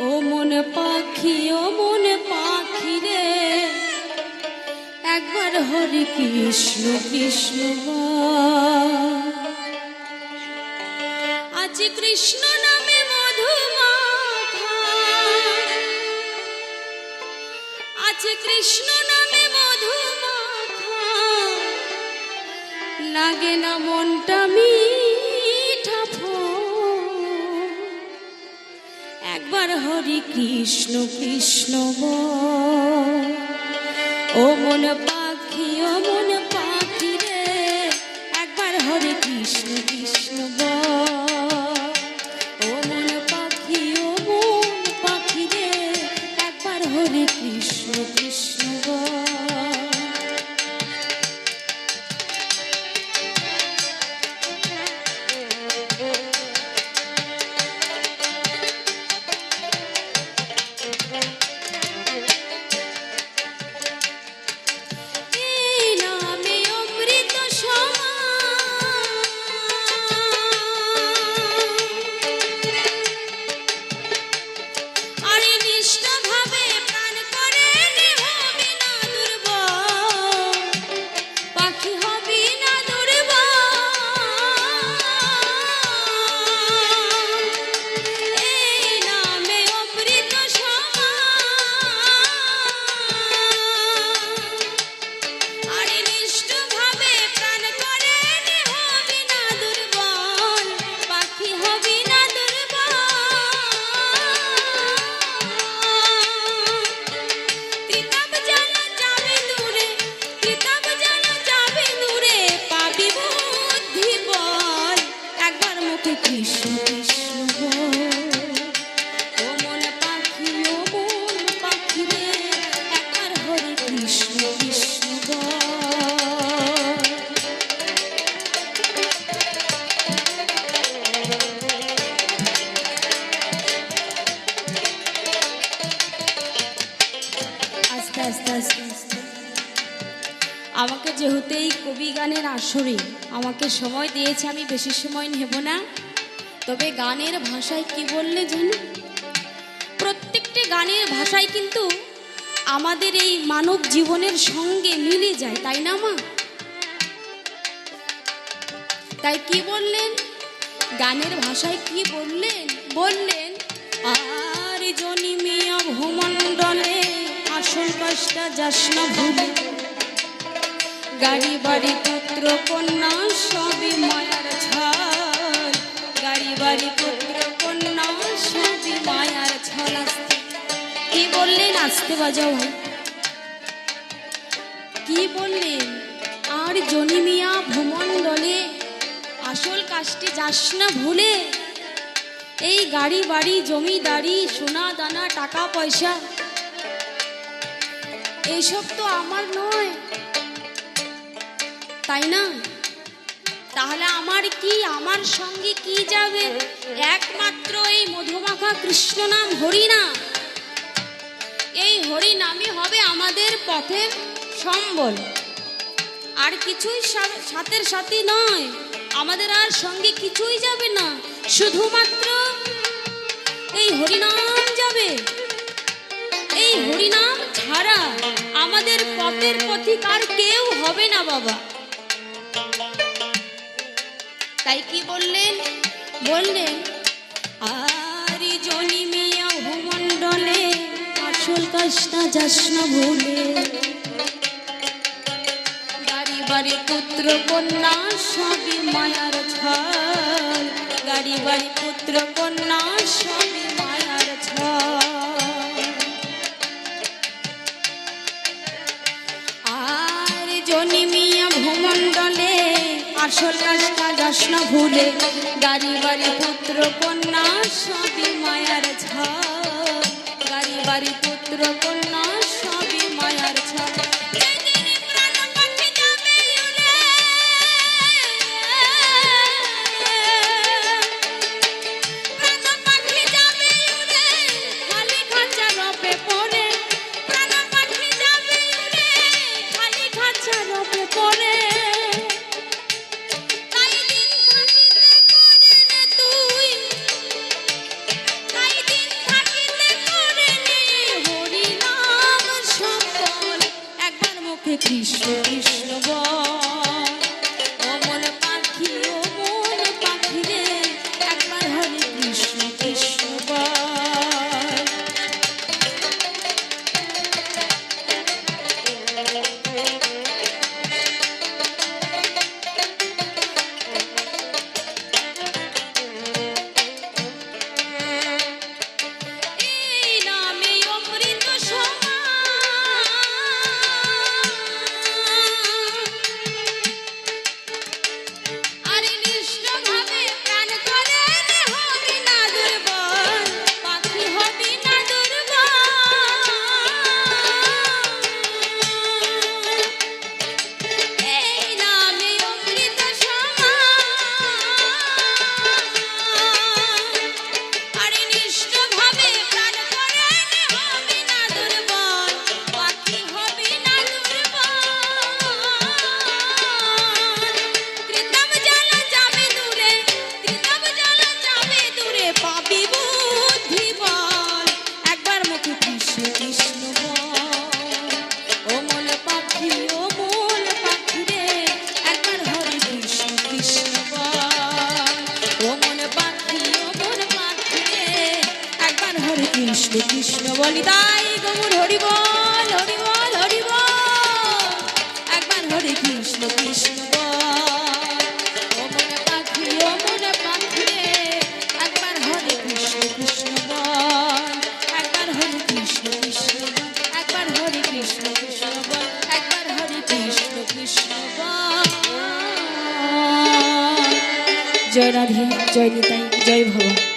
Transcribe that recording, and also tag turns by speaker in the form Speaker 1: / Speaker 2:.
Speaker 1: ও মন পাখি, ও মন পাখি রে। একবার হরে কৃষ্ণ কৃষ্ণ আজ কৃষ্ণ নামে মধু মাখা আজ কৃষ্ণ নামে মধু লাগে না মনটা মিঠা হরি কৃষ্ণ কৃষ্ণ। ও মন পাখি যেহেতু এই কবি গানের আসরে আমাকে সময় দিয়েছে, আমি বেশি সময় নেব না। তবে গানের ভাষায় কি বললে জানো? প্রত্যেকটি গানের ভাষায় কিন্তু আমাদের এই মানব জীবনের সঙ্গে মিলে যায়, তাই না মা? তাই কি বললেন? গানের ভাষায় কি বললেন? বললেন, আর জনি মিয়া ভূমণ্ডলে আসল কাজটা যাস না ভুলে। গাড়ি, বাড়ি, পুত্র, কন্যা, সবই মায়ার ছাল। গাড়ি, বাড়ি, পুত্র, কন্যা, সবই মায়ার ছাল। আসতে। কি বললেন আসতে বাজাও কি বললেন আর জনিমিয়া ভূমণ্ডলে আসল কাজটি যাস না ভুলে? এই গাড়ি, বাড়ি জমিদারি সোনা, দানা, টাকা, পয়সা এইসব তো আমার নয়। তাই না? তাহলে আমার কি, আমার সঙ্গে কি যাবে? একমাত্র এই মধুমাখা কৃষ্ণ নাম হরি না এই হরি নামই হবে আমাদের পথের সম্বল। আর কিছুই সাথের সাথে নয়। আমাদের আর সঙ্গে কিছুই যাবে না। শুধুমাত্র এই হরিনাম যাবে। এই হরিনাম ছাড়া আমাদের পথের পথিক আর কেউ হবে না বাবা। তাই কি বললেন? বললেন, আরি জনি মিয়া ভূমণ্ডলে আসল কাজটা যাস না ভুলে। গাড়ি, বাড়ি, পুত্র, কন্যা সবই মায়ার ছল। গাড়ি, বাড়ি, পুত্র, কন্যা সবই আসল কাজটা যশ্ন ভুলে, গাড়ি বাড়ি, পুত্র, কন্যা, সবই মায়ার ছল গাড়ি বাড়ি, পুত্র, কন্যা, সবই মায়ার ছল কৃষ্ণ কৃষ্ণ জয় রাধে জয় নিতাই জয় ভবা